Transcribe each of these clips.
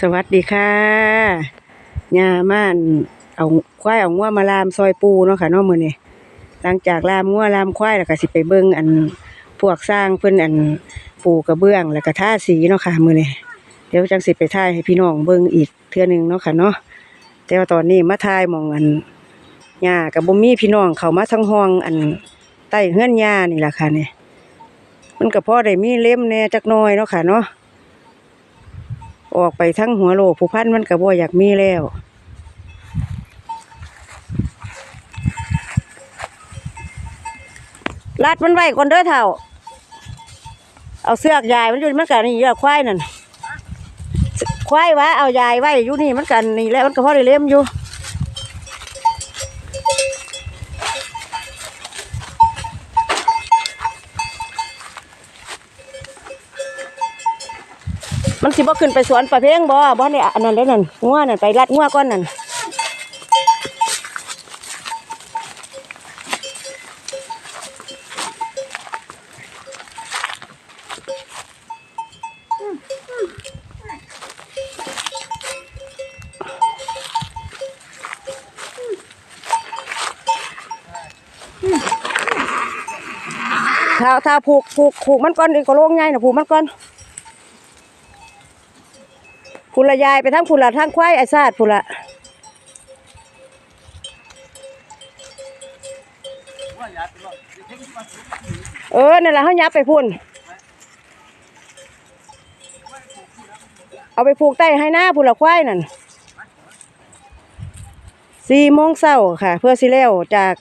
สวัสดีค่ะยาม่านเอาควายเอางัวมาลามซอยปูเนาะค่ะเนาะมื้อนี้หลังจากลามงัวลามควายแล้วก็สิไปเบิ่งอันพวกสร้างเพิ่นอันปูกระเบื้องแล้วก็ท่าสีเนาะค่ะมือนี้เดี๋ยวจังสิไปถ่ายให้พี่น้องเบิ่งอีกเทื่อนึงเนาะค่ะเนาะแต่ว่าตอนนี้มาถ่ายมองอันยากับบ่มีพี่น้องเขามาทั้งห้องอันใต้เฮือนยานี่แหละค่ะเนี่ยมันก็พอได้มีเล่มแน่จักน่อยเนาะค่ะเนาะ ออกไปทั้งหัวโลผู้พันมันกระบ่อยากมีแล้วลัดมันไว้คนเด้อเท่า เอาเสือกยายมันอยู่มันกันนี่เยอะควายนั่นควายวะเอายายไว้อยู่นี่มันกันนี่แล้วมันก็พอได้เลี้ยมอยู่ มันสิบ่ขึ้นไปสวนประเพ่งบ่บ่เนี่ยอันนั้นเด้นั่นงัวนั่นไปรัดงัวก่อนนั่นถ้าถ้าผูกผูกผูกมันก่อนดีก็โล่งใหญ่น่ะผูกมันก่อน พุละยายไปทั้งพุละทั้งควายไอซาดพุละเออนั่นแหละเขายับไปพุ่น เอาไปผูกใต้ให้หน้าพุละควายนั่นสี่โมงเช้าค่ะ เพื่อสิแล้วจาก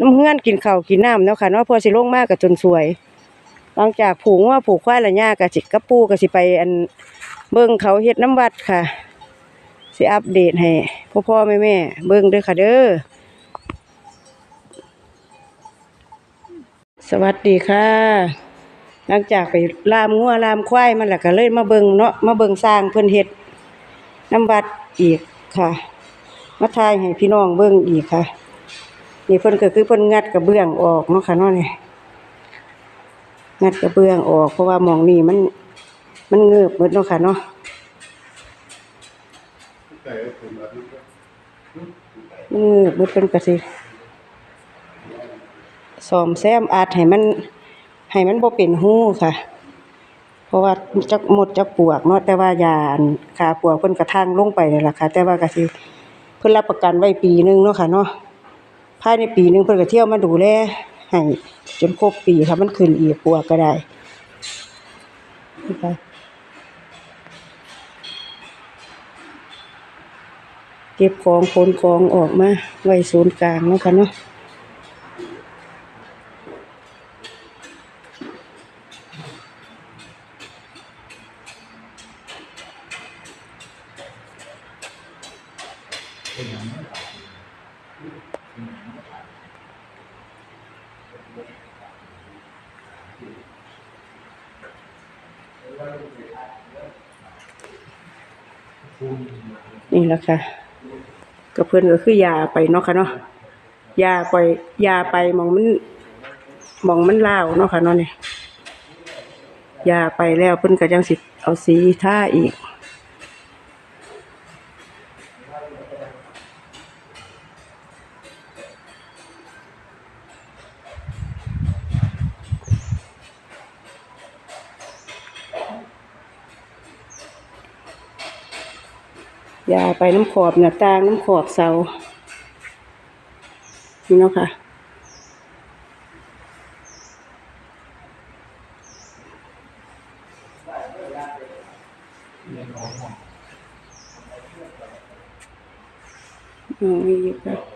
น้ำเฮือนกินข้าวกินน้ำเนาะค่ะเนาะเพื่อสิลงมากกับจนสวยหลังจากผูกว่าผูกควายละย่ากับจิกระปูกับสิไปอัน เบิ่งเขาเฮ็ดน้ำวัดค่ะสิอัปเดตให้พ่อพ่อแม่แม่เบิ่งเด้อค่ะเด้อสวัสดีค่ะ หลังจากไปลามงัวลามควายมันแล้วก็เลยมาเบิ่งเนาะมาเบิ่งสร้างเพิ่นเฮ็ดน้ำวัดอีกค่ะ มาทายให้พี่น้องเบิ่งอีกค่ะนี่เพิ่นก็คือเพิ่นงัดกระเบื้องออกเนาะค่ะเนาะนี่งัดกระเบื้องออกเพราะว่ามองนี่มัน มันเงือบหมดเนาะค่ะเนาะมันเงือบหมดเป็นกระสิสอมแซมอาจให้มันให้มันบ่เป็นหูค่ะ เพราะว่าจักหมดจักปวกเนาะแต่ว่ายานขาปวกเพิ่นกระทั่งลงไปนี่ล่ะค่ะ แต่ว่ากระสิเพิ่นรับประกันไว้ปีหนึงเนาะค่ะเนาะภายในปีหนึงเพิ่นก็เที่ยวมาดูแลให้จนครบปีค่ะมันขึ้นอีกปวกก็ได้ค่ะ เก็บของขนของออกมาไว้ศูนย์กลางเนาะค่ะเนาะนี่แหละค่ะ ก็เพิ่นก็คือยาไปเนาะค่ะเนาะยาไปยาไปหมองมันหมองมันลาวเนาะค่ะเนาะนี่ยาไปแล้วเพิ่นก็จังสิเอาสีท่าอีก ยาไปน้ำขอบหน้าต่างน้ำขอบเสา นี่เนาะค่ะอืม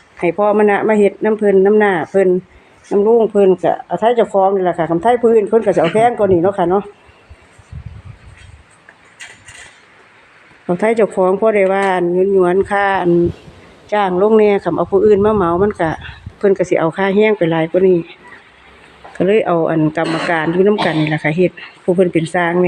ให้พ่อมณะมาเฮ็ดน้ำเพิ่นน้ำหน้าเพิ่นน้ำลุงเพิ่นก็เอาไทยจ้าของนี่แหละค่ะคำไทยพื้นเพิ่นก็จะเอาแพงกว่านี้เนาะค่ะเนาะเอาไทยจ้าของพอได้ว่าอันหยวนๆค่าอันจ้างลงแหน่คำเอาผู้อื่นมาเหมามันก็เพิ่นก็สิเอาค่าแห้งไปหลายกว่านี้ก็เลยเอาอันกรรมการอยู่น้ำกันนี่แหละค่ะเฮ็ดผู้เพิ่นเป็นสร้างแห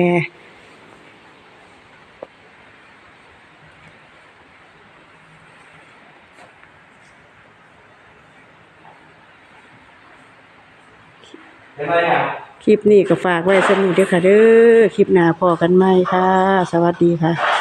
เห็นไหมครับคลิปนี้ก็ฝากไว้สำหรับนี้เด้อค่ะเด้อคลิปหน้าพอกันไหมค่ะ สวัสดีค่ะ